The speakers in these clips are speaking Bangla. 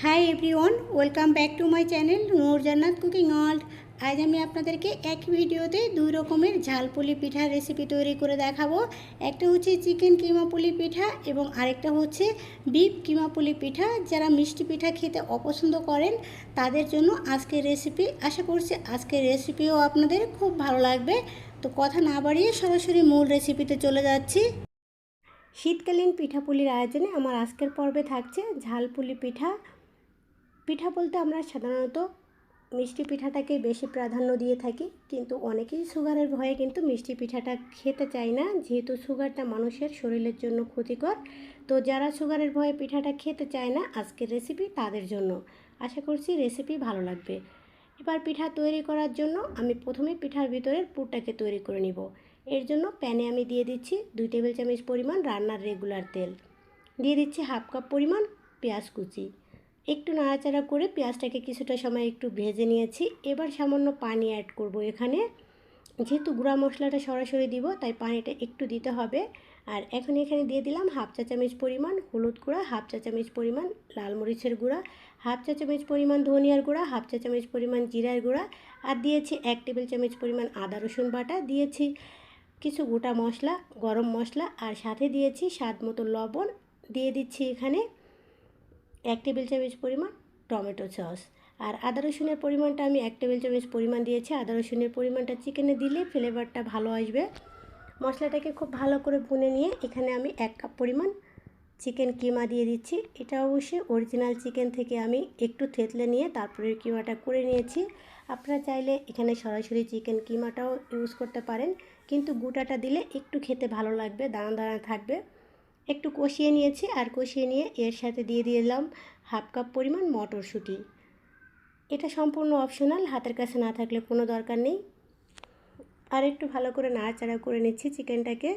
Hi everyone welcome back to my channel Noor Jannat cooking world আজ আমি আপনাদেরকে এক ভিডিওতে দুই রকমের ঝালপুলি পিঠার রেসিপি তৈরি করে দেখাবো। একটা হচ্ছে চিকেন কিমা পুলি পিঠা এবং আরেকটা হচ্ছে বিফ কিমা পুলি পিঠা। যারা মিষ্টি পিঠা খেতে অপছন্দ করেন, তাদের জন্য আজকের রেসিপি আশা করছি আজকের রেসিপিও আপনাদের খুব ভালো লাগবে। তো কথা না বাড়িয়ে সরাসরি মূল রেসিপিতে চলে যাচ্ছি। শীতকালীন পিঠাপুলির আয়োজনে আমার আজকের পর্বে থাকছে ঝালপুলি পিঠা। পিঠা বলতে আমরা সাধারণত মিষ্টি পিঠাটাকে বেশি প্রাধান্য দিয়ে থাকি, কিন্তু অনেকেই সুগারের ভয়ে কিন্তু মিষ্টি পিঠাটা খেতে চায় না, যেহেতু সুগারটা মানুষের শরীরের জন্য ক্ষতিকর। তো যারা সুগারের ভয়ে পিঠাটা খেতে চায় না, আজকের রেসিপি তাদের জন্য। আশা করছি রেসিপি ভালো লাগবে। এবার পিঠা তৈরি করার জন্য আমি প্রথমে পিঠার ভিতরের পুরটাকে তৈরি করে নিব। এর জন্য প্যানে আমি দিয়ে দিচ্ছি দুই টেবিল চামচ পরিমাণ রান্নার রেগুলার তেল। দিয়ে দিচ্ছি হাফ কাপ পরিমাণ পেঁয়াজ কুচি। একটু নাড়াচাড়া করে পেঁয়াজটাকে কিছুটা সময় একটু ভেজে নিয়েছি। এবার সামান্য পানি অ্যাড করব এখানে। যেহেতু গুঁড়া মশলাটা সরাসরি দিব, তাই পানিটা একটু দিতে হবে। আর এখন এখানে দিয়ে দিলাম হাফ চা চামচ পরিমাণ হলুদ গুঁড়া, হাফ চা চামচ পরিমাণ লাল মরিচের গুঁড়া, হাফ চা চামচ পরিমাণ ধনিয়ার গুঁড়া, হাফ চা চামচ পরিমাণ জিরার গুঁড়া, আর দিয়েছি এক টেবিল চামচ পরিমাণ আদা রসুন বাটা। দিয়েছি কিছু গোটা মশলা, গরম মশলা, আর সাথে দিয়েছি স্বাদ মতো লবণ। দিয়ে দিচ্ছি এখানে এক টেবিল চামচ পরিমাণ টমেটো সস। আর আদা রসুনের পরিমাণটা আমি এক টেবিল চামচ পরিমাণ দিয়েছি। আদা রসুনের পরিমাণটা চিকেনে দিলে ফ্লেভারটা ভালো আসবে। মশলাটাকে খুব ভালো করে ভুনে নিয়ে এখানে আমি এক কাপ পরিমাণ চিকেন কিমা দিয়ে দিচ্ছি। এটা অবশ্যই অরিজিনাল চিকেন থেকে আমি একটু থেতলে নিয়ে তারপরে কিমাটা করে নিয়েছি। আপনারা চাইলে এখানে সরাসরি চিকেন কিমাটাও ইউজ করতে পারেন। কিন্তু গোটাটা দিলে একটু খেতে ভালো লাগবে, দানা দানা থাকবে। একটু কষিয়ে নিয়েছি আর কষিয়ে নিয়ে এর সাথে দিয়ে দিলাম হাফ কাপ পরিমাণ মটরশুঁটি। এটা সম্পূর্ণ অপশনাল হাতের কাছে না থাকলে কোনো দরকার নেই। আর একটু ভালো করে নাড়াচাড়া করে নিচ্ছি চিকেনটাকে।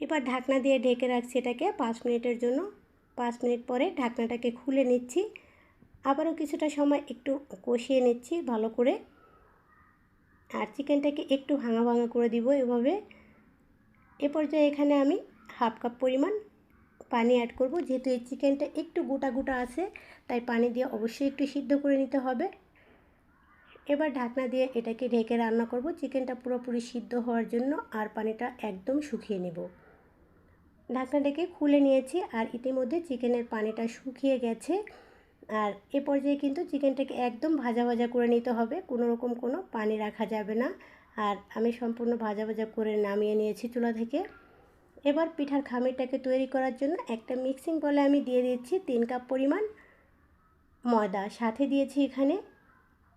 এবার ঢাকনা দিয়ে ঢেকে রাখছি এটাকে পাঁচ মিনিটের জন্য। পাঁচ মিনিট পরে ঢাকনাটাকে খুলে নিচ্ছি। আবারও কিছুটা সময় একটু কষিয়ে নিচ্ছি ভালো করে। আর চিকেনটাকে একটু ভাঙা ভাঙা করে দিব এভাবে। এ পর্যায়ে এখানে আমি হাফ কাপ পরিমাণ পানি অ্যাড করব। যেহেতু এই চিকেনটা একটু গোটা গোটা আছে, তাই পানি দিয়ে অবশ্যই একটু সিদ্ধ করে নিতে হবে। এবার ঢাকনা দিয়ে এটাকে ঢেকে রান্না করব। চিকেনটা পুরোপুরি সিদ্ধ হওয়ার জন্য আর পানিটা একদম শুকিয়ে নেব। ঢাকনা ডেকে খুলে নিয়েছি আর ইতিমধ্যে চিকেনের পানিটা শুকিয়ে গেছে। আর এ পর্যায়ে কিন্তু চিকেনটাকে একদম ভাজা ভাজা করে নিতে হবে। কোনো রকম কোনো পানি রাখা যাবে না। আর আমি সম্পূর্ণ ভাজা ভাজা করে নামিয়ে নিয়েছি চুলা থেকে। এবার পিঠার খামিরটাকে তৈরি করার জন্য একটা মিক্সিং বলে আমি দিয়ে দিচ্ছি তিন কাপ পরিমাণ ময়দা। সাথে দিয়েছি এখানে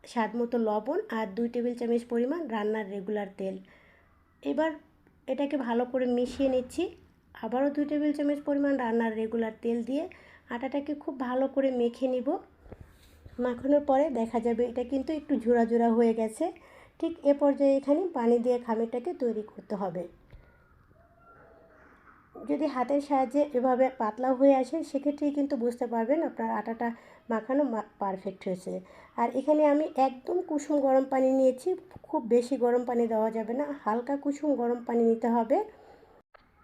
স্বাদ মতো লবণ আর দুই টেবিল চামচ পরিমাণ রান্নার রেগুলার তেল। এবার এটাকে ভালো করে মিশিয়ে নিচ্ছি। আবারও দুই টেবিল চামচ পরিমাণ রান্নার রেগুলার তেল দিয়ে আটাটাকে খুব ভালো করে মেখে নিব। মাখানোর পরে দেখা যাবে এটা কিন্তু একটু ঝোড়া ঝোড়া হয়ে গেছে। ঠিক এ পর্যায়ে এখানে পানি দিয়ে খামিরটাকে তৈরি করতে হবে। যদি হাতের সাহায্যে এভাবে পাতলা হয়ে আসে, সেক্ষেত্রেই কিন্তু বুঝতে পারবেন আপনার আটাটা মাখানো পারফেক্ট হয়েছে। আর এখানে আমি একদম কুসুম গরম পানি নিয়েছি, খুব বেশি গরম পানি দেওয়া যাবে না, হালকা কুসুম গরম পানি নিতে হবে।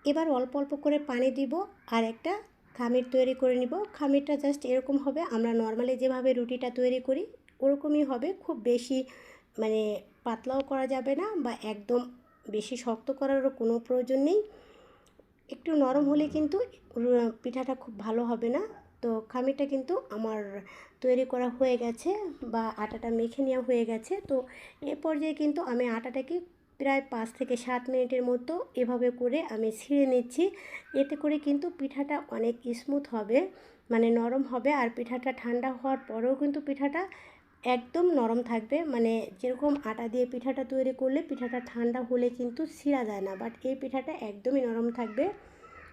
এবার অল্প অল্প করে পানি দিব আর একটা খামির তৈরি করে নিব। খামিরটা জাস্ট এরকম হবে, আমরা নর্মালি যেভাবে রুটিটা তৈরি করি, ওরকমই হবে। খুব বেশি মানে পাতলাও করা যাবে না বা একদম বেশি শক্ত করারও কোনো প্রয়োজন নেই। একটু নরম হলে কিন্তু পিঠাটা খুব ভালো হবে না। তো খামিরটা কিন্তু আমার তৈরি করা হয়ে গেছে বা আটাটা মেখে নেওয়া হয়ে গেছে। তো এ পর্যায়ে কিন্তু আমি আটাটাকে প্রায় পাঁচ থেকে সাত মিনিটের মতো এভাবে করে আমি ছিঁড়ে নিচ্ছি। এতে করে কিন্তু পিঠাটা অনেক স্মুথ হবে মানে নরম হবে আর পিঠাটা ঠান্ডা হওয়ার পরেও কিন্তু পিঠাটা একদম নরম থাকবে। মানে যেরকম আটা দিয়ে পিঠাটা তৈরি করলে পিঠাটা ঠান্ডা হলে কিন্তু ছিঁড়া যায় না, বাট এই পিঠাটা একদমই নরম থাকবে।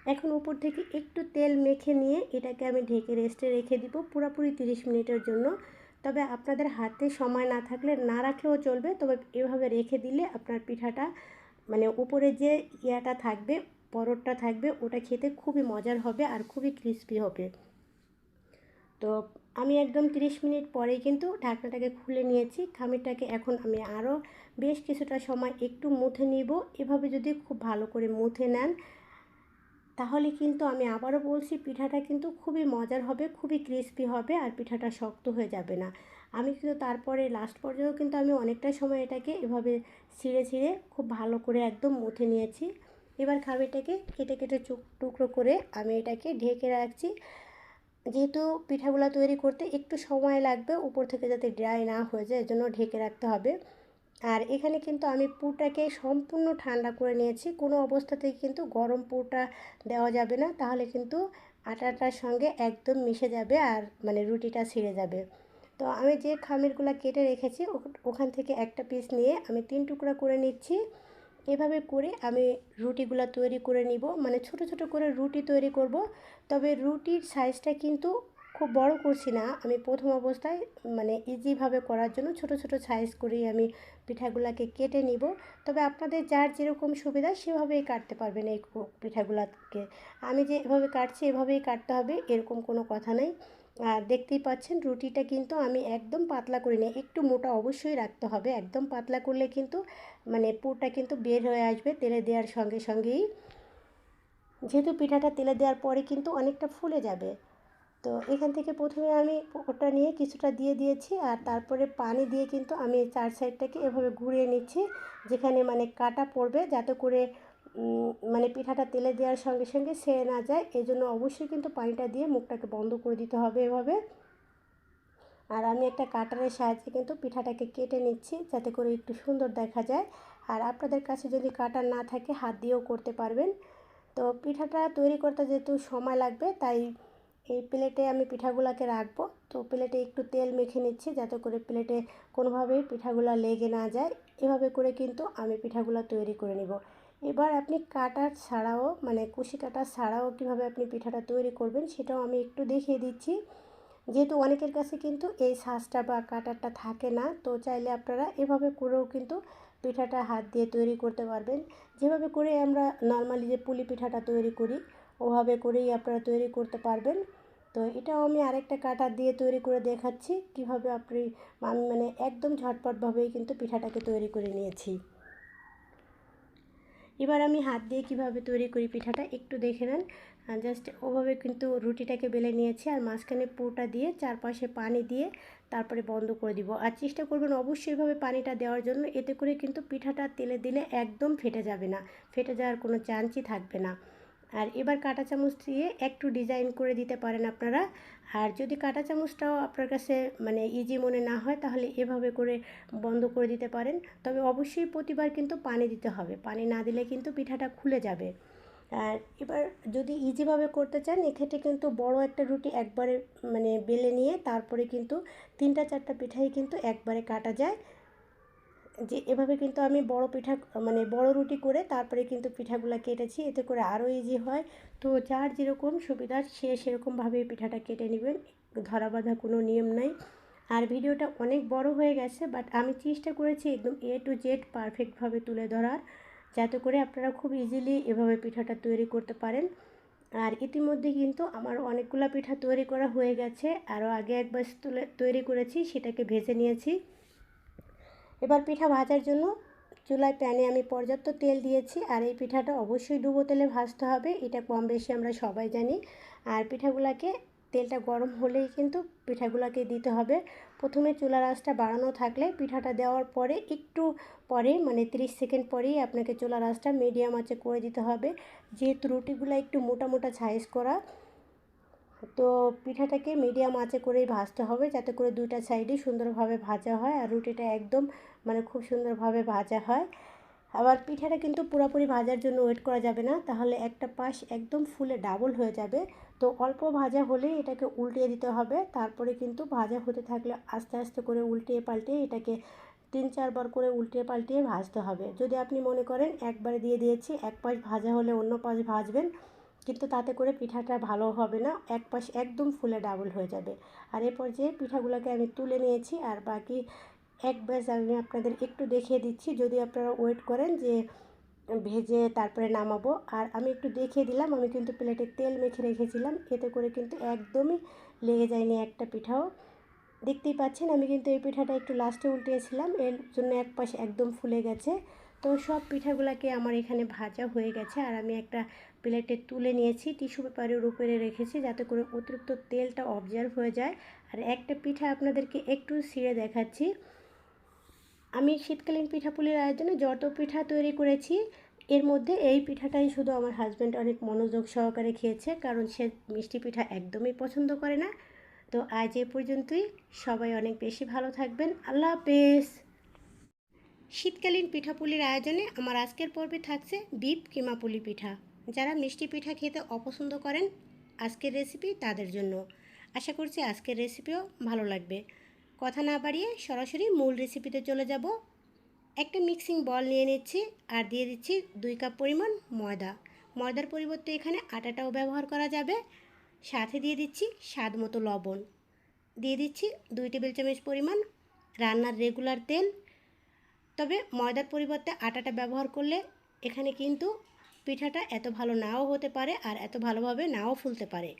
এখন উপর থেকে একটু তেল মেখে নিয়ে এটাকে আমি ঢেকে রেস্টে রেখে দিব পুরোপুরি তিরিশ মিনিটের জন্য। তবে আপনাদের হাতে সময় না থাকলে না রাখলেও চলবে, তবে এভাবে রেখে দিলে আপনার পিঠাটা মানে উপরে যে ইয়াটা থাকবে পরোটটা থাকবে, ওটা খেতে খুবই মজার হবে আর খুবই ক্রিস্পি হবে। তো আমি একদম 30 মিনিট পরেই কিন্তু ঢাকনাটাকে খুলে নিয়েছি, খামিরটাকে এখন আমি আরও বেশ কিছুটা সময় একটু মুথে নিব। এভাবে যদি খুব ভালো করে মুথে নেন তাহলে কিন্তু আমি আবারও বলছি, পিঠাটা কিন্তু খুবই মজার হবে, খুবই ক্রিস্পি হবে আর পিঠাটা শক্ত হয়ে যাবে না। আমি কিন্তু তারপরে লাস্ট পর্যায়েও কিন্তু আমি অনেকটা সময় এটাকে এভাবে ছিঁড়ে ছিঁড়ে খুব ভালো করে একদম মুথে নিয়েছি। এবার খাবারটাকে কেটে কেটে টুকরো করে আমি এটাকে ঢেকে রাখছি। যেহেতু পিঠাগুলো তৈরি করতে একটু সময় লাগবে, উপর থেকে যাতে ড্রাই না হয়ে যায়, এজন্য ঢেকে রাখতে হবে। আর এখানে কিন্তু আমি পুরটাকে সম্পূর্ণ ঠান্ডা করে নিয়েছি। কোনো অবস্থাতেই কিন্তু গরম পুরটা দেওয়া যাবে না। তাহলে কিন্তু আটাটার সঙ্গে একদম মিশে যাবে আর মানে রুটিটা ছিঁড়ে যাবে। তো আমি যে খামিরগুলো কেটে রেখেছি ওখান থেকে একটা পিস নিয়ে আমি তিন টুকরা করে নিচ্ছি। এভাবে করে আমি রুটিগুলো তৈরি করে নিব। মানে ছোট ছোট করে রুটি তৈরি করব। তবে রুটির সাইজটা কিন্তু খুব বড় করছি না। আমি প্রথম অবস্থায় মানে ইজিভাবে করার জন্য ছোট ছোট সাইজ করেই আমি পিঠাগুলাকে কেটে নিব। তবে আপনাদের যার যেরকম সুবিধা সেভাবেই কাটতে পারবেন এই পিঠাগুলাকে। আমি যে এভাবে কাটছি, এভাবেই কাটতে হবে, এরকম কোনো কথা নেই। আর দেখতেই পাচ্ছেন, রুটিটা কিন্তু আমি একদম পাতলা করে নিই একটু মোটা অবশ্যই রাখতে হবে। একদম পাতলা করলে কিন্তু মানে পুরটা কিন্তু বের হয়ে আসবে তেলে দেওয়ার সঙ্গে সঙ্গেই। যেহেতু পিঠাটা তেলে দেওয়ার পরে কিন্তু অনেকটা ফুলে যাবে। তো এখান থেকে প্রথমে আমি ওটা নিয়ে কিছুটা দিয়ে দিয়েছি আর তারপরে পানি দিয়ে কিন্তু আমি চার সাইডটাকে এভাবে ঘুরিয়ে নিচ্ছি, যেখানে মানে কাটা পড়বে যাতে করে মানে পিঠাটা তেলে দেওয়ার সঙ্গে সঙ্গে সেরে না যায়। এই জন্য অবশ্যই কিন্তু পানিটা দিয়ে মুখটাকে বন্ধ করে দিতে হবে এভাবে। আর আমি একটা কাটারের সাহায্যে কিন্তু পিঠাটাকে কেটে নিচ্ছি যাতে করে একটু সুন্দর দেখা যায়। আর আপনাদের কাছে যদি কাটার না থাকে, হাত দিয়েও করতে পারবেন। তো পিঠাটা তৈরি করতে যেহেতু সময় লাগবে, তাই এই প্লেটে আমি পিঠাগুলাকে রাখব। তো প্লেটে একটু তেল মেখে নিচ্ছি যাতে করে প্লেটে কোনোভাবেই পিঠাগুলো লেগে না যায়। এভাবে করে কিন্তু আমি পিঠাগুলো তৈরি করে নিব। এবার আপনি কাটার ছাড়াও মানে কুশি কাটার ছাড়াও কীভাবে আপনি পিঠাটা তৈরি করবেন সেটাও আমি একটু দেখিয়ে দিচ্ছি। যেহেতু অনেকের কাছে কিন্তু এই সাজটা বা কাটারটা থাকে না, তো চাইলে আপনারা এভাবে করেও কিন্তু পিঠাটা হাত দিয়ে তৈরি করতে পারবেন। যেভাবে করে আমরা নর্মালি যে পুলি পিঠাটা তৈরি করি ওভাবে করেই আপনারা তৈরি করতে পারবেন। তো এটাও আমি আরেকটা কাটার দিয়ে তৈরি করে দেখাচ্ছি, কীভাবে আপনি আমি মানে একদম ঝটপটভাবেই কিন্তু পিঠাটাকে তৈরি করে নিয়েছি। এবার আমি হাত দিয়ে কীভাবে তৈরি করি পিঠাটা একটু দেখে নেন। জাস্ট ওভাবে কিন্তু রুটিটাকে বেলে নিয়েছি আর মাঝখানে পুরোটা দিয়ে চারপাশে পানি দিয়ে তারপরে বন্ধ করে দিব। আর চেষ্টা করবেন অবশ্যইভাবে পানিটা দেওয়ার জন্য, এতে করে কিন্তু পিঠাটা তেলে দিলে একদম ফেটে যাবে না। ফেটে যাওয়ার কোনো চান্সই থাকবে না। আর এবার কাঁটা চামচ দিয়ে একটু ডিজাইন করে দিতে পারেন আপনারা। আর যদি কাঁটা চামচটাও আপনার কাছে মানে ইজি মনে না হয়, তাহলে এভাবে করে বন্ধ করে দিতে পারেন। তবে অবশ্যই প্রতিবার কিন্তু পানি দিতে হবে। পানি না দিলে কিন্তু পিঠাটা খুলে যাবে। আর এবার যদি ইজিভাবে করতে চান, এক্ষেত্রে কিন্তু বড় একটা রুটি একবারে মানে বেলে নিয়ে তারপরে কিন্তু তিনটা চারটা পিঠাই কিন্তু একবারে কাটা যায়। যে এভাবে কিন্তু আমি বড় পিঠা মানে বড় রুটি করে তারপরে কিন্তু পিঠাগুলো কেটেছি। এতে করে আরও ইজি হয়। তো যার যেরকম সুবিধা, সে সেরকমভাবে পিঠাটা কেটে নেবেন ধরা বাঁধা কোনো নিয়ম নাই। আর ভিডিওটা অনেক বড় হয়ে গেছে বাট আমি চেষ্টা করেছি একদম এ টু জেড পারফেক্টভাবে তুলে ধরার, যাতে করে আপনারা খুব ইজিলি এভাবে পিঠাটা তৈরি করতে পারেন। আর ইতিমধ্যে কিন্তু আমার অনেকগুলো পিঠা তৈরি করা হয়ে গেছে। আরও আগে একবার তুলে, তৈরি করেছি, সেটাকে ভেজে নিয়েছি। এবার পিঠা ভাজার জন্য চুলায় প্যানে আমি পর্যাপ্ত তেল দিয়েছি আর এই পিঠাটা অবশ্যই ডুবো তেলে ভাজতে হবে। এটা কম বেশি আমরা সবাই জানি। আর পিঠাগুলাকে, তেলটা গরম হলেই কিন্তু পিঠাগুলোকে দিতে হবে। প্রথমে চুলার আঁচটা বাড়ানো থাকলে পিঠাটা দেওয়ার পরে, একটু পরে মানে 30 সেকেন্ড পরেই আপনাকে চুলার আঁচটা মিডিয়াম আঁচে করে দিতে হবে। যেহেতু রুটিগুলো একটু মোটা মোটা সাইজ করা তো পিঠাটাকে মিডিয়াম আঁচে করেই ভাজতে হবে যাতে করে দুইটা সাইডই সুন্দরভাবে ভাজা হয় আর রুটিটা একদম মানে খুব সুন্দরভাবে ভাজা হয়। আবার পিঠাটা কিন্তু পুরোপুরি ভাজার জন্য ওয়েট করা যাবে না, তাহলে একটা পাশ একদম ফুলে ডাবল হয়ে যাবে। তো অল্প ভাজা হলেই এটাকে উল্টিয়ে দিতে হবে, তারপরে কিন্তু ভাজা হতে থাকলে আস্তে আস্তে করে উল্টিয়ে পাল্টিয়ে এটাকে তিন চারবার করে উল্টিয়ে পাল্টিয়ে ভাজতে হবে। যদি আপনি মনে করেন একবারে দিয়ে দিয়েছি, এক পাশ ভাজা হলে অন্য পাশ ভাজবেন কিন্তু তাতে করে পিঠাটা ভালো হবে না, এক পাশ একদম ফুলে ডাবল হয়ে যাবে। আর এ পর্যায়ে পিঠাগুলোকে আমি তুলে নিয়েছি, আর বাকি এক ব্যাস আমি আপনাদের একটু দেখিয়ে দিচ্ছি, যদি আপনারা ওয়েট করেন যে ভেজে তারপরে নামাবো। আর আমি একটু দেখিয়ে দিলাম, আমি কিন্তু প্লেটে তেল মেখে রেখেছিলাম, এতে করে কিন্তু একদমই লেগে যায়নি একটা পিঠাও। দেখতেই পাচ্ছেন, আমি কিন্তু এই পিঠাটা একটু লাস্টে উল্টিয়েছিলাম, এর জন্য এক পাশে একদম ফুলে গেছে। তো সব পিঠাগুলোকে আমার এখানে ভাজা হয়ে গেছে। আর আমি একটা প্লেটে তুলে নিয়েছি, টিস্যু পেপারের উপরে রেখেছি যাতে করে অতিরিক্ত তেলটা অবজার্ভ হয়ে যায়। আর একটা পিঠা আপনাদেরকে একটু ছিঁড়ে দেখাচ্ছি। আমি শীতকালীন পিঠাপুলির আয়োজনে যত পিঠা তৈরি করেছি, এর মধ্যে এই পিঠাটাই শুধু আমার হাজব্যান্ড অনেক মনোযোগ সহকারে খেয়েছে, কারণ সে মিষ্টি পিঠা একদমই পছন্দ করে না। তো আজ এ পর্যন্তই। সবাই অনেক বেশি ভালো থাকবেন। আল্লাহ হাফেজ। শীতকালীন পিঠাপুলির আয়োজনে আমার আজকের পর্বে থাকছে বিপ কিমা পুলি পিঠা। যারা মিষ্টি পিঠা খেতে অপছন্দ করেন, আজকের রেসিপি তাদের জন্য। আশা করছি আজকের রেসিপিও ভালো লাগবে। কথা না বাড়িয়ে সরাসরি মূল রেসিপিতে চলে যাব। একটা মিক্সিং বল নিয়ে নিচ্ছি আর দিয়ে দিচ্ছি দুই কাপ পরিমাণ ময়দা। ময়দার পরিবর্তে এখানে আটাটাও ব্যবহার করা যাবে। সাথে দিয়ে দিচ্ছি স্বাদ মতো লবণ। দিয়ে দিচ্ছি দুই টেবিল চামচ পরিমাণ রান্নার রেগুলার তেল। তবে ময়দার পরিবর্তে আটাটা ব্যবহার করলে এখানে কিন্তু পিঠাটা এত ভালো নাও হতে পারে আর এত ভালোভাবে নাও ফুলতে পারে।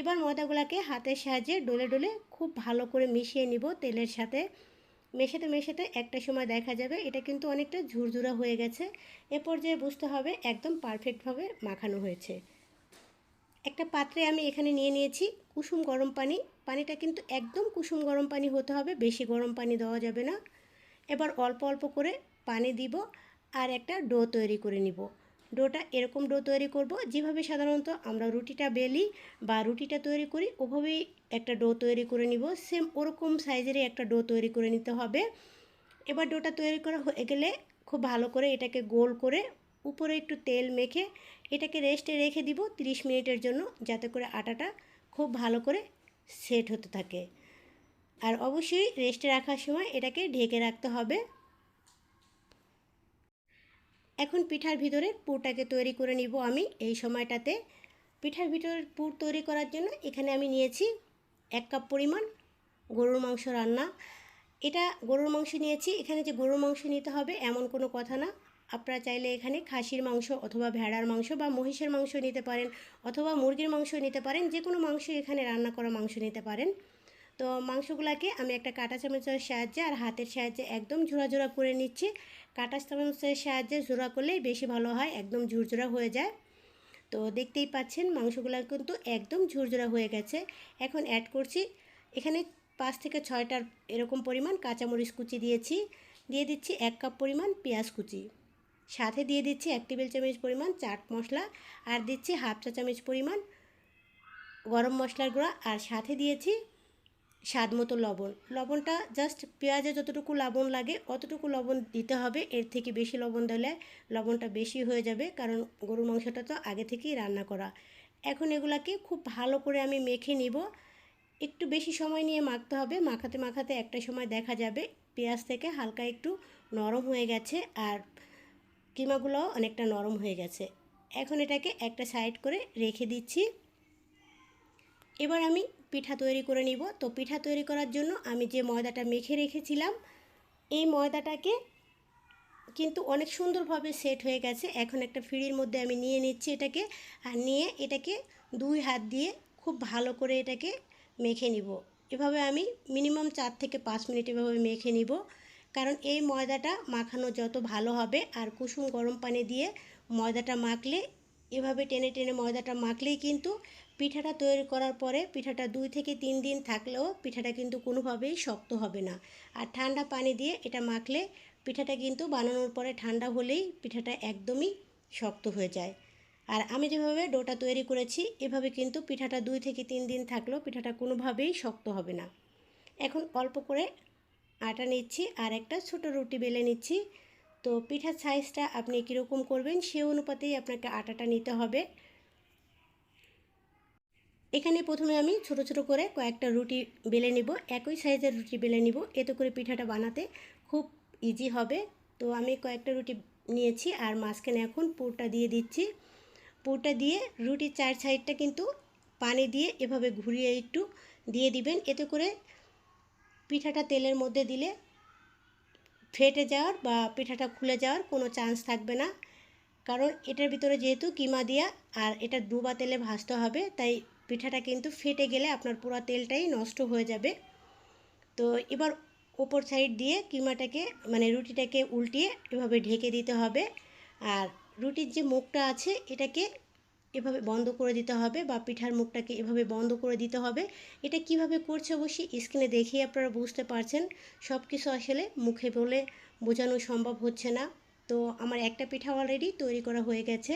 এবার ময়দাগুলোকে হাতের সাহায্যে ডলে ডলে খুব ভালো করে মিশিয়ে নিব তেলের সাথে। মেশাতে মেশাতে একটা সময় দেখা যাবে, এটা কিন্তু অনেকটা ঝুরঝুরা হয়ে গেছে। এ পর্যায়ে বুঝতে হবে একদম পারফেক্টভাবে মাখানো হয়েছে। একটা পাত্রে আমি এখানে নিয়ে নিয়েছি কুসুম গরম পানি। পানিটা কিন্তু একদম কুসুম গরম পানি হতে হবে, বেশি গরম পানি দেওয়া যাবে না। এবার অল্প অল্প করে পানি দিব আর একটা ডো তৈরি করে নিব। ডোটা এরকম ডো তৈরি করব, যেভাবে সাধারণত আমরা রুটিটা বেলি বা রুটিটা তৈরি করি, ওভাবেই একটা ডো তৈরি করে নিব। সেম ওরকম সাইজেরই একটা ডো তৈরি করে নিতে হবে। এবার ডোটা তৈরি করা হয়ে গেলে খুব ভালো করে এটাকে গোল করে উপরে একটু তেল মেখে এটাকে রেস্টে রেখে দিব 30 মিনিটের জন্য, যাতে করে আটাটা খুব ভালো করে সেট হতে থাকে। আর অবশ্যই রেস্টে রাখার সময় এটাকে ঢেকে রাখতে হবে। এখন পিঠার ভিতরে পুরটাকে তৈরি করে নিব আমি এই সময়টাতে। পিঠার ভিতরের পুর তৈরি করার জন্য এখানে আমি নিয়েছি এক কাপ পরিমাণ গরুর মাংস রান্না। এটা গরুর মাংস নিয়েছি, এখানে যে গরুর মাংস নিতে হবে এমন কোনো কথা না। আপনারা চাইলে এখানে খাসির মাংস অথবা ভেড়ার মাংস বা মহিষের মাংস নিতে পারেন অথবা মুরগির মাংস নিতে পারেন যে কোনো মাংস এখানে রান্না করা মাংস নিতে পারেন। তো মাংসগুলোকে আমি একটা কাঁটা চামচের সাহায্যে আর হাতের সাহায্যে একদম ঝোড়া ঝোড়া করে নিচ্ছি। কাঁটা চামচের সাহায্যে ঝোড়া করলেই বেশি ভালো হয়, একদম ঝুরঝোড়া হয়ে যায়। তো দেখতেই পাচ্ছেন মাংসগুলো কিন্তু একদম ঝুরঝোড়া হয়ে গেছে। এখন অ্যাড করছি, এখানে পাঁচ থেকে ছয়টার এরকম পরিমাণ কাঁচামরিচ কুচি দিয়েছি। দিয়ে দিচ্ছি এক কাপ পরিমাণ পেঁয়াজ কুচি। সাথে দিয়ে দিচ্ছি এক টেবিল চামচ পরিমাণ চাট মশলা আর দিচ্ছি হাফ চা চামচ পরিমাণ গরম মশলার গুঁড়া। আর সাথে দিয়েছি স্বাদ মতো লবণ। লবণটা জাস্ট পেঁয়াজে যতটুকু লবণ লাগে, অতটুকু লবণ দিতে হবে। এর থেকে বেশি লবণ দিলে লবণটা বেশি হয়ে যাবে, কারণ গরুর মাংসটা তো আগে থেকেই রান্না করা। এখন এগুলাকে খুব ভালো করে আমি মেখে নিব। একটু বেশি সময় নিয়ে মাখতে হবে। মাখাতে মাখাতে একটা সময় দেখা যাবে। পেঁয়াজ থেকে হালকা একটু নরম হয়ে গেছে আর কিমাগুলোও অনেকটা নরম হয়ে গেছে। এখন এটাকে একটা সাইড করে রেখে দিচ্ছি। এবার আমি পিঠা তৈরি করে নিব। তো পিঠা তৈরি করার জন্য আমি যে ময়দাটা মেখে রেখেছিলাম, এই ময়দাটাকে কিন্তু অনেক সুন্দরভাবে সেট হয়ে গেছে। এখন একটা ফিরির মধ্যে আমি নিয়ে নিচ্ছি এটাকে আর নিয়ে এটাকে দুই হাত দিয়ে খুব ভালো করে এটাকে মেখে নিব। এভাবে আমি মিনিমাম চার থেকে পাঁচ মিনিট এভাবে মেখে নিব। কারণ এই ময়দাটা মাখানো যত ভালো হবে আর কুসুম গরম পানি দিয়ে ময়দাটা মাখলে, এভাবে টেনে টেনে ময়দাটা মাখলেই কিন্তু পিঠাটা তৈরি করার পরে পিঠাটা দুই থেকে তিন দিন থাকলেও পিঠাটা কিন্তু কোনোভাবেই শক্ত হবে না। আর ঠান্ডা পানি দিয়ে এটা মাখলে পিঠাটা কিন্তু বানানোর পরে ঠান্ডা হলেই পিঠাটা একদমই শক্ত হয়ে যায়। আর আমি যেভাবে ডোটা তৈরি করেছি, এভাবে কিন্তু পিঠাটা দুই থেকে তিন দিন থাকলেও পিঠাটা কোনোভাবেই শক্ত হবে না। এখন অল্প করে আটা নিচ্ছি আর একটা ছোট রুটি বেলে নিচ্ছি। তো পিঠার সাইজটা আপনি কীরকম করবেন সে অনুপাতেই আপনাকে আটাটা নিতে হবে। এখানে প্রথমে আমি ছোট ছোট করে কয়েকটা রুটি বেলে নিব, একই সাইজের রুটি বেলে নিব। এতে করে পিঠাটা বানাতে খুব ইজি হবে। তো আমি কয়েকটা রুটি নিয়েছি আর মাঝখানে এখন পুরটা দিয়ে দিচ্ছি। পুরটা দিয়ে রুটির চার সাইডটা কিন্তু পানি দিয়ে এভাবে ঘুরিয়ে একটু দিয়ে দিবেন। এতে করে পিঠাটা তেলের মধ্যে দিলে ফেটে যাওয়ার বা পিঠাটা খুলে যাওয়ার কোনো চান্স থাকবে না। কারণ এটার ভিতরে যেহেতু কিমা দিয়া আর এটা ডুবা তেলে ভাজতে হবে, তাই পিঠাটা কিন্তু ফেটে গেলে আপনার পুরো তেলটাই নষ্ট হয়ে যাবে। তো এবার ওপর সাইড দিয়ে কিমাটাকে মানে রুটিটাকে উল্টিয়ে এভাবে ঢেকে দিতে হবে। আর রুটির যে মুখটা আছে, এটাকে এভাবে বন্ধ করে দিতে হবে বা পিঠার মুখটাকে এভাবে বন্ধ করে দিতে হবে। এটা কীভাবে করছে অবশ্যই স্ক্রিনে দেখেই আপনারা বুঝতে পারছেন। সব কিছু আসলে মুখে বলে বোঝানো সম্ভব হচ্ছে না। তো আমার একটা পিঠা অলরেডি তৈরি করা হয়ে গেছে।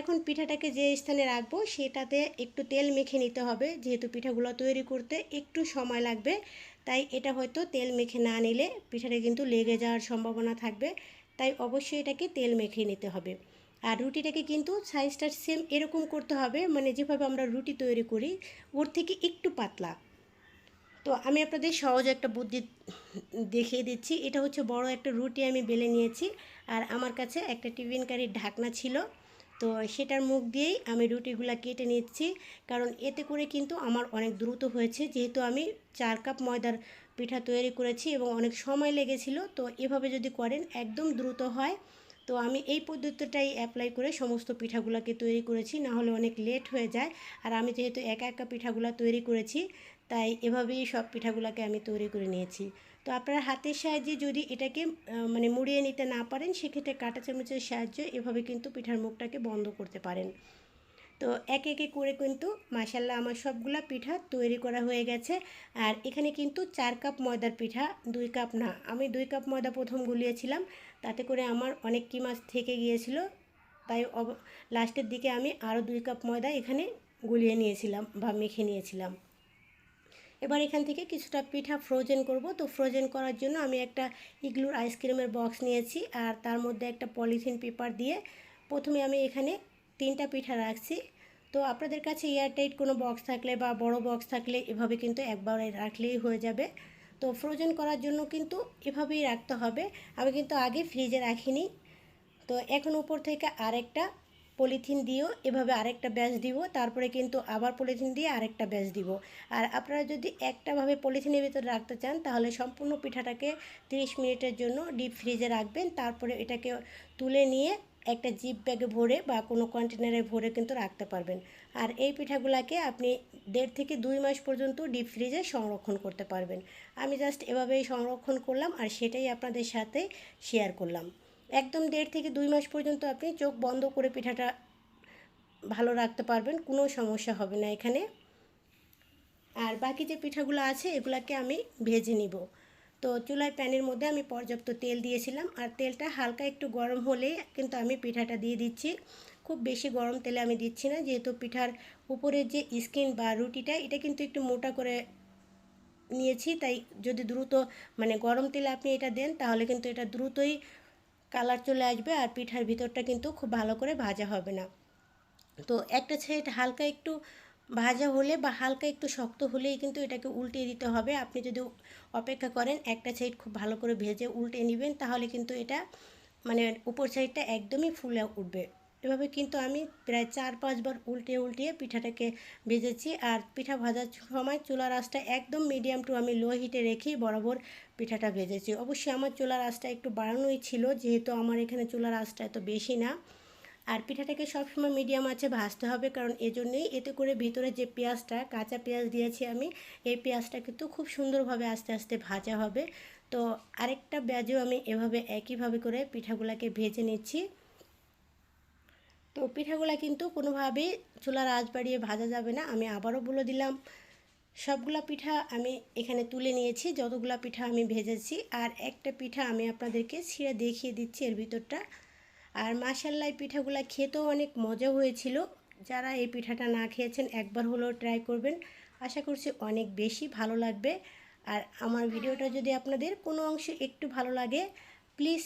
এখন পিঠাটাকে যে স্থানে রাখব সেটাতে একটু তেল মেখে নিতে হবে। যেহেতু পিঠাগুলো তৈরি করতে একটু সময় লাগবে, তাই এটা হয়তো তেল মেখে না নিলে পিঠাটা কিন্তু লেগে যাওয়ার সম্ভাবনা থাকবে। তাই অবশ্যই এটাকে তেল মেখে নিতে হবে। আর রুটিটাকে কিন্তু সাইজটা সেম এরকম করতে হবে। মানে যেভাবে আমরা রুটি তৈরি করি, ওর থেকে একটু পাতলা। তো আমি আপনাদের সহজ একটা বুদ্ধি দেখিয়ে দিচ্ছি। এটা হচ্ছে বড় একটা রুটি আমি বেলে নিয়েছি আর আমার কাছে একটা টিফিন কারির ঢাকনা ছিল। তো সেটার মুখ দিয়েই আমি রুটিগুলো কেটে নিচ্ছি কারণ এতে করে কিন্তু আমার অনেক দ্রুত হয়েছে। যেহেতু আমি চার কাপ ময়দার পিঠা তৈরি করেছি এবং অনেক সময় লেগেছিল, তো এভাবে যদি করেন একদম দ্রুত হয়। তো আমি এই পদ্ধতিটাই অ্যাপ্লাই করে সমস্ত পিঠাগুলোকে তৈরি করেছি না হলে অনেক লেট হয়ে যায়। আর আমি যেহেতু একা একা পিঠাগুলো তৈরি করেছি তাই এভাবেই সব পিঠাগুলোকে আমি তৈরি করে নিয়েছি। তো আপনারা হাতের সাহায্যে যদি এটাকে মানে মুড়িয়ে নিতে না পারেন, সেক্ষেত্রে কাঁটা চামচের সাহায্যে এভাবে কিন্তু পিঠার মুখটাকে বন্ধ করতে পারেন। তো এক একে করে কিন্তু মাসাল্লাহ আমার সবগুলা পিঠা তৈরি করা হয়ে গেছে। আর এখানে কিন্তু চার কাপ ময়দার পিঠা, দুই কাপ না, আমি দুই কাপ ময়দা প্রথম গুলিয়েছিলাম, তাতে করে আমার অনেক কি মাছ থেকে গিয়েছিল। তাই লাস্টের দিকে আমি আরও দুই কাপ ময়দা এখানে গুলিয়ে নিয়েছিলাম বা মেখে নিয়েছিলাম। এবার এখান থেকে কিছুটা পিঠা ফ্রোজেন করব। তো ফ্রোজেন করার জন্য আমি একটা ইগলুর আইসক্রিমের বক্স নিয়েছি আর তার মধ্যে একটা পলিথিন পেপার দিয়ে প্রথমে আমি এখানে তিনটা পিঠা রাখছি। তো আপনাদের কাছে এয়ারটাইট কোনো বক্স থাকলে বা বড় বক্স থাকলে এভাবে কিন্তু একবারে রাখলেই হয়ে যাবে। তো ফ্রোজেন করার জন্য কিন্তু এভাবেই রাখতে হবে। আমি কিন্তু আগে ফ্রিজে রাখিনি। তো এখন উপর থেকে আরেকটা পলিথিন দিয়েও এভাবে আরেকটা ব্যাচ দিব, তারপরে কিন্তু আবার পলিথিন দিয়ে আরেকটা ব্যাচ দিব। আর আপনারা যদি একটাভাবে পলিথিনের ভিতরে রাখতে চান, তাহলে সম্পূর্ণ পিঠাটাকে 30 মিনিটের জন্য ডিপ ফ্রিজে রাখবেন। তারপরে এটাকে তুলে নিয়ে একটা জিপ ব্যাগে ভরে বা কোনো কন্টেনারে ভরে কিন্তু রাখতে পারবেন। আর এই পিঠাগুলাকে আপনি দেড় থেকে দুই মাস পর্যন্ত ডিপ ফ্রিজে সংরক্ষণ করতে পারবেন। আমি জাস্ট এভাবেই সংরক্ষণ করলাম, আর সেটাই আপনাদের সাথে শেয়ার করলাম। একদম দেড় থেকে দুই মাস পর্যন্ত আপনি চোখ বন্ধ করে পিঠাটা ভালো রাখতে পারবেন, কোনো সমস্যা হবে না এখানে। আর বাকি যে পিঠাগুলো আছে, এগুলাকে আমি ভেজে নিব। তো চুলায় প্যানের মধ্যে আমি পর্যাপ্ত তেল দিয়েছিলাম, আর তেলটা হালকা একটু গরম হলে কিন্তু আমি পিঠাটা দিয়ে দিচ্ছি। খুব বেশি গরম তেলে আমি দিচ্ছি না, যেহেতু পিঠার উপরের যে স্কিন বা রুটিটা, এটা কিন্তু একটু মোটা করে নিয়েছি। তাই যদি দ্রুত মানে গরম তেলে আপনি এটা দেন, তাহলে কিন্তু এটা দ্রুতই কালার চলে আসবে আর পিঠার ভিতরটা কিন্তু খুব ভালো করে ভাজা হবে না। তো একটা সাইড হালকা একটু ভাজা হলে বা হালকা একটু শক্ত হলেই কিন্তু এটাকে উল্টে দিতে হবে। আপনি যদি অপেক্ষা করেন একটা সাইড খুব ভালো করে ভেজে উল্টে নেবেন তাহলে কিন্তু এটা মানে উপর সাইডটা একদমই ফুলে উঠবে। এভাবে কিন্তু আমি প্রায় চার পাঁচবার উল্টে উল্টিয়ে পিঠাটাকে ভেজেছি। আর পিঠা ভাজার সময় চুলার আঁচটা একদম মিডিয়াম টু আমি লো হিটে রেখেই বরাবর পিঠাটা ভেজেছি। অবশ্যই আমার চুলার আঁচটা একটু বাড়ানোই ছিল, যেহেতু আমার এখানে চুলার আঁচটা এত বেশি না। আর পিঠাটাকে সবসময় মিডিয়াম আছে ভাজতে হবে, কারণ এজন্যই এতে করে ভিতরে যে পেঁয়াজটা, কাঁচা পেঁয়াজ দিয়েছি আমি, এই পেঁয়াজটা কিন্তু খুব সুন্দরভাবে আস্তে আস্তে ভাজা হবে। তো আরেকটা ব্যাজও আমি এভাবে একইভাবে করে পিঠাগুলাকে ভেজে নিচ্ছি। তো পিঠাগুলা কিন্তু কোনোভাবেই চুলার আঁচ বাড়িয়ে ভাজা যাবে না। আমি আবারও বলে দিলাম সবগুলা পিঠা আমি এখানে তুলে নিয়েছি, যতগুলা পিঠা আমি ভেজেছি, আর একটা পিঠা আমি আপনাদেরকে ছিঁড়ে দেখিয়ে দিচ্ছি এর ভিতরটা। আর মাসাল্লাই পিঠাগুলা খেতেও অনেক মজা হয়েছিল। যারা এই পিঠাটা না খেয়েছেন, একবার হলেও ট্রাই করবেন। আশা করছি অনেক বেশি ভালো লাগবে। আর আমার ভিডিওটা যদি আপনাদের কোনো অংশে একটু ভালো লাগে প্লিজ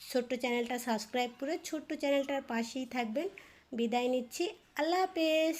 ছোট্ট চ্যানেলটা সাবস্ক্রাইব করে ছোট্ট চ্যানেলটার পাশেই থাকবেন। বিদায় নিচ্ছি। আল্লাহ হাফেজ।